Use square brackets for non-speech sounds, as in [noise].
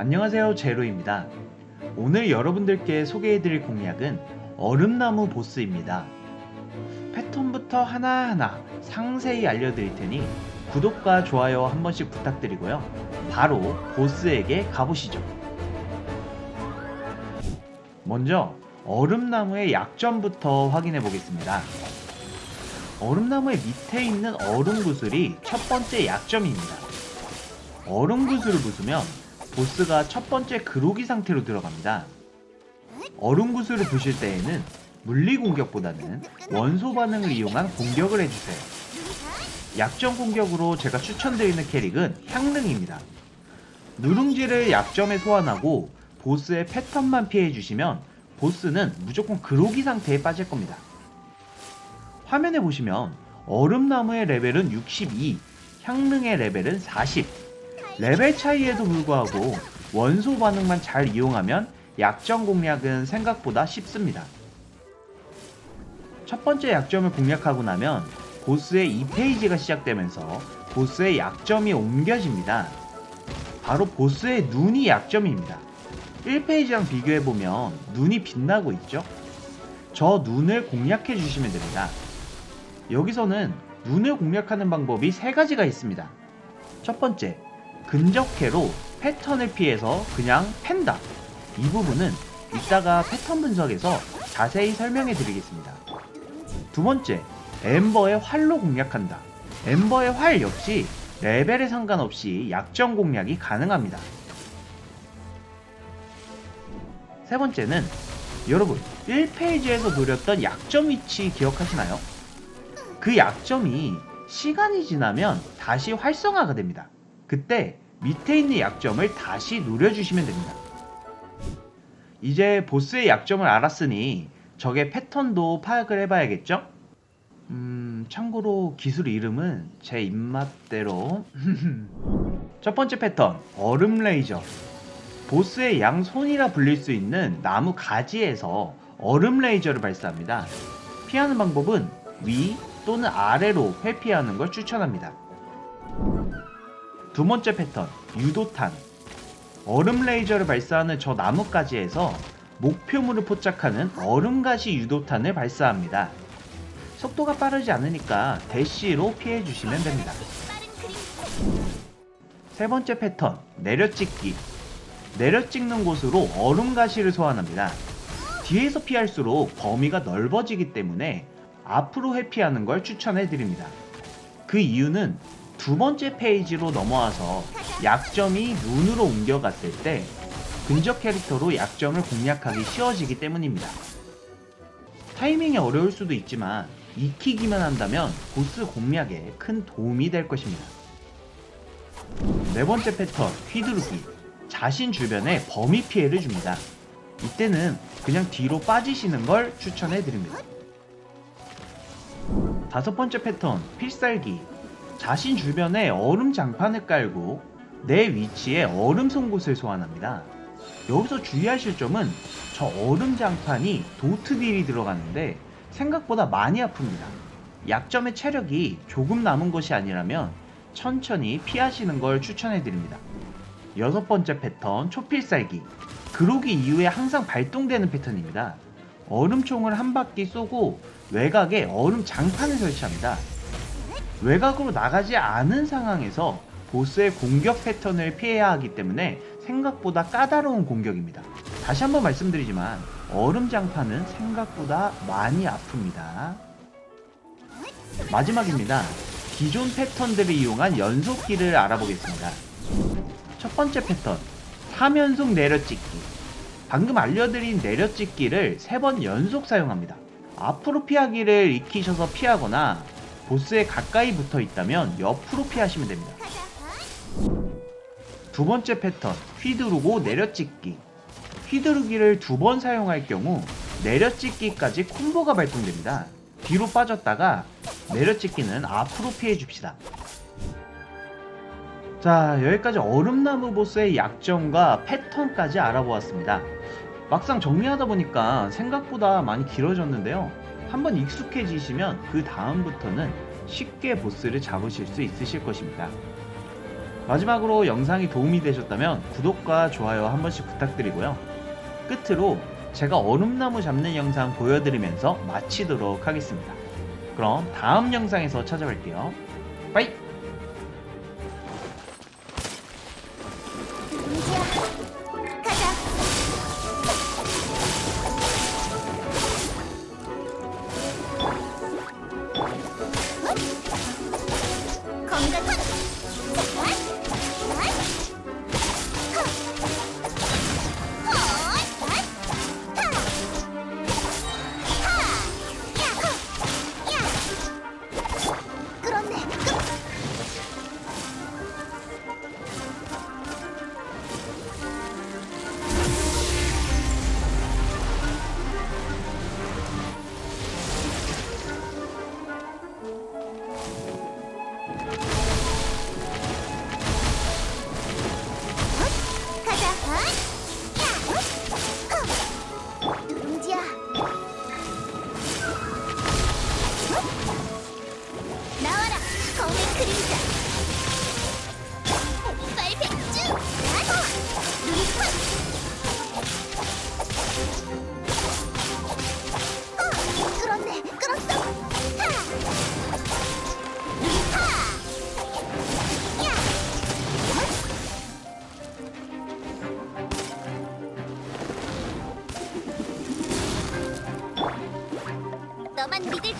안녕하세요 제로입니다. 오늘 여러분들께 소개해드릴 공략은 얼음나무 보스입니다. 패턴부터 하나하나 상세히 알려드릴 테니 구독과 좋아요 한 번씩 부탁드리고요. 바로 보스에게 가보시죠. 먼저 얼음나무의 약점부터 확인해 보겠습니다. 얼음나무의 밑에 있는 얼음 구슬이 첫 번째 약점입니다. 얼음 구슬을 부수면 보스가 첫 번째 그로기 상태로 들어갑니다. 얼음 구슬을 부실 때에는 물리 공격보다는 원소 반응을 이용한 공격을 해주세요. 약점 공격으로 제가 추천드리는 캐릭은 향릉입니다. 누룽지를 약점에 소환하고 보스의 패턴만 피해주시면 보스는 무조건 그로기 상태에 빠질 겁니다. 화면에 보시면 얼음나무의 레벨은 62, 향릉의 레벨은 40. 레벨 차이에도 불구하고 원소 반응만 잘 이용하면 약점 공략은 생각보다 쉽습니다. 첫 번째 약점을 공략하고 나면 보스의 2페이지가 시작되면서 보스의 약점이 옮겨집니다. 바로 보스의 눈이 약점입니다. 1페이지랑 비교해보면 눈이 빛나고 있죠? 저 눈을 공략해 주시면 됩니다. 여기서는 눈을 공략하는 방법이 세 가지가 있습니다. 첫 번째, 근접해로 패턴을 피해서 그냥 팬다. 이 부분은 이따가 패턴 분석에서 자세히 설명해 드리겠습니다. 두 번째, 엠버의 활로 공략한다. 엠버의 활 역시 레벨에 상관없이 약점 공략이 가능합니다. 세 번째는 여러분 1페이지에서 노렸던 약점 위치 기억하시나요? 그 약점이 시간이 지나면 다시 활성화가 됩니다. 그때 밑에 있는 약점을 다시 노려주시면 됩니다. 이제 보스의 약점을 알았으니 적의 패턴도 파악을 해봐야겠죠? 음, 참고로 기술 이름은 제 입맛대로. [laughs] 첫 번째 패턴, 얼음 레이저. 보스의 양손이라 불릴 수 있는 나무 가지에서 얼음 레이저를 발사합니다. 피하는 방법은 위 또는 아래로 회피하는 걸 추천합니다. 두 번째 패턴, 유도탄. 얼음 레이저를 발사하는 저 나뭇가지에서 목표물을 포착하는 얼음가시 유도탄을 발사합니다. 속도가 빠르지 않으니까 대시로 피해 주시면 됩니다. 세 번째 패턴, 내려찍기. 내려찍는 곳으로 얼음가시를 소환합니다. 뒤에서 피할수록 범위가 넓어지기 때문에 앞으로 회피하는 걸 추천해 드립니다. 그 이유는 두 번째 페이지로 넘어와서 약점이 눈으로 옮겨갔을 때 근접 캐릭터로 약점을 공략하기 쉬워지기 때문입니다. 타이밍이 어려울 수도 있지만 익히기만 한다면 보스 공략에 큰 도움이 될 것입니다. 네 번째 패턴, 휘두르기. 자신 주변에 범위 피해를 줍니다. 이때는 그냥 뒤로 빠지시는 걸 추천해 드립니다. 다섯 번째 패턴, 필살기. 자신 주변에 얼음 장판을 깔고 내 위치에 얼음 송곳을 소환합니다. 여기서 주의하실 점은 저 얼음 장판이 도트 딜이 들어가는데 생각보다 많이 아픕니다. 약점의 체력이 조금 남은 것이 아니라면 천천히 피하시는 걸 추천해 드립니다. 여섯 번째 패턴 초필살기. 그로기 이후에 항상 발동되는 패턴입니다. 얼음총을 한 바퀴 쏘고 외곽에 얼음 장판을 설치합니다. 외곽으로 나가지 않은 상황에서 보스의 공격 패턴을 피해야 하기 때문에 생각보다 까다로운 공격입니다. 다시 한번 말씀드리지만 얼음 장판은 생각보다 많이 아픕니다. 마지막입니다. 기존 패턴들을 이용한 연속기를 알아보겠습니다. 첫 번째 패턴 3연속 내려찍기 방금 알려드린 내려찍기를 3번 연속 사용합니다 앞으로 피하기를 익히셔서 피하거나 보스에 가까이 붙어 있다면 옆으로 피하시면 됩니다 두 번째 패턴 휘두르고 내려찍기 휘두르기를 두 번 사용할 경우 내려찍기까지 콤보가 발동됩니다 뒤로 빠졌다가 내려찍기는 앞으로 피해 줍시다 자, 여기까지 얼음나무 보스의 약점과 패턴까지 알아보았습니다. 막상 정리하다 보니까 생각보다 많이 길어졌는데요. 한번 익숙해지시면 그 다음부터는 쉽게 보스를 잡으실 수 있으실 것입니다. 마지막으로 영상이 도움이 되셨다면 구독과 좋아요 한 번씩 부탁드리고요. 끝으로 제가 얼음나무 잡는 영상 보여드리면서 마치도록 하겠습니다. 그럼 다음 영상에서 찾아뵐게요. 빠이! 믿을